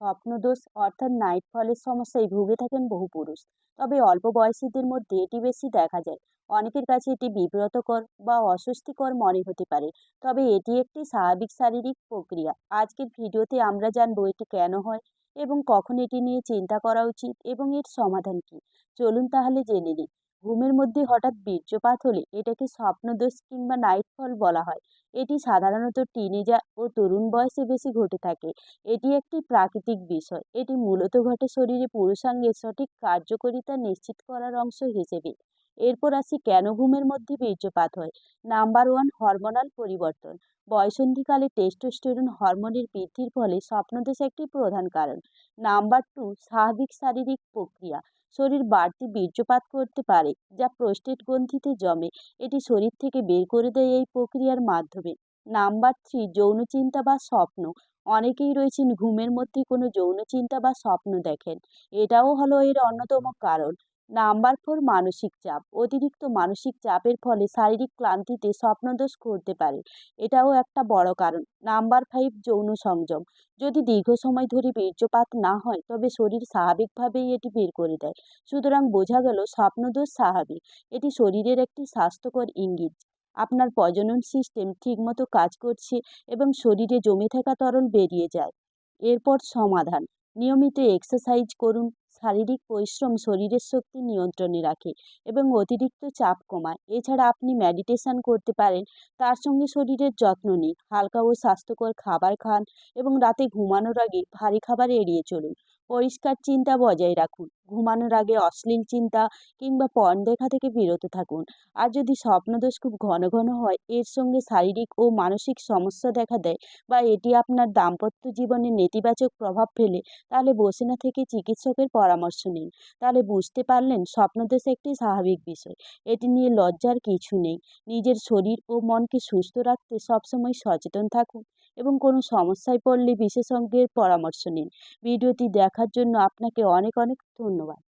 স্বপ্নদোষ অর্থাৎ নাইট ফলের সমস্যায় ভুগে থাকেন বহু পুরুষ। তবে অল্প বয়সীদের মধ্যে এটি বেশি দেখা যায়। অনেকের কাছে এটি বিব্রতকর বা অস্বস্তিকর মনে হতে পারে। তবে এটি একটি স্বাভাবিক শারীরিক প্রক্রিয়া। আজকের ভিডিওতে আমরা জানব এটি কেন হয় এবং কখন এটি নিয়ে চিন্তা করা উচিত এবং এর সমাধান কী। চলুন তাহলে জেনে নিই। ঘুমের মধ্যে হঠাৎ বীর্যপাত হলে এটাকে স্বপ্নদোষ কিংবা নাইট ফল বলা হয়। এটি সাধারণত টিনেজার ও তরুণ বয়সে বেশি ঘটে থাকে। এটি একটি প্রাকৃতিক বিষয়। এটি মূলত ঘটে শরীরে পুরুষাঙ্গের সঠিক কার্যকারিতা নিশ্চিত করার অংশ হিসেবে। এরপর আসি কেন ঘুমের মধ্যে বীর্যপাত হয়? নাম্বার ওয়ান হরমোনাল পরিবর্তন। বয়সন্ধিকালে টেস্টোস্টেরন হরমোনের বৃদ্ধির ফলে স্বপ্নদোষ একটি প্রধান কারণ। নাম্বার টু স্বাভাবিক শারীরিক প্রক্রিয়া। শরীর বাড়তি বীর্যপাত করতে পারে, যা প্রোস্টেট গ্রন্থিতে জমে। এটি শরীর থেকে বের করে দেয় এই প্রক্রিয়ার মাধ্যমে। নাম্বার থ্রি যৌন চিন্তা বা স্বপ্ন। অনেকেই রয়েছেন ঘুমের মধ্যে কোনো যৌন চিন্তা বা স্বপ্ন দেখেন। এটাও হলো এর অন্যতম কারণ। নাম্বার ফোর মানসিক চাপ। অতিরিক্ত মানসিক চাপের ফলে শারীরিক ক্লান্তিতে স্বপ্নদোষ করতে পারে। এটাও একটা বড় কারণ। নাম্বার ফাইভ যৌন সংযম। যদি দীর্ঘ সময় ধরে বীর্যপাত না হয়, তবে শরীর স্বাভাবিকভাবেই এটি বের করে দেয়। সুতরাং বোঝা গেল স্বপ্নদোষ স্বাভাবিক। এটি শরীরের একটি স্বাস্থ্যকর ইঙ্গিত। আপনার প্রজনন সিস্টেম ঠিকমতো কাজ করছে এবং শরীরে জমে থাকা তরল বেরিয়ে যায়। এরপর সমাধান। নিয়মিত এক্সারসাইজ করুন। শারীরিক পরিশ্রম শরীরের শক্তি নিয়ন্ত্রণে রাখে এবং অতিরিক্ত চাপ কমায়। এছাড়া আপনি মেডিটেশান করতে পারেন, তার সঙ্গে শরীরের যত্ন নিন, হালকা ও স্বাস্থ্যকর খাবার খান এবং রাতে ঘুমানোর আগে ভারী খাবার এড়িয়ে চলুন। পরিষ্কার চিন্তা বজায় রাখুন। ঘুমানোর আগে অশ্লীল চিন্তা কিংবা পণ দেখা থেকে বিরত থাকুন। আর যদি স্বপ্নদোষ খুব ঘন ঘন হয়, এর সঙ্গে শারীরিক ও মানসিক সমস্যা দেখা দেয় বা এটি আপনার দাম্পত্য জীবনে নেতিবাচক প্রভাব ফেলে, তাহলে বসে না থেকে চিকিৎসকের পরামর্শ নিন। তাহলে বুঝতে পারলেন স্বপ্নদোষ একটি স্বাভাবিক বিষয়। এটি নিয়ে লজ্জার কিছু নেই। নিজের শরীর ও মনকে সুস্থ রাখতে সবসময় সচেতন থাকুন এবং কোনো সমস্যায় পড়লে বিশেষজ্ঞের পরামর্শ নিন। ভিডিওটি দেখার জন্য আপনাকে অনেক অনেক ধন্যবাদ।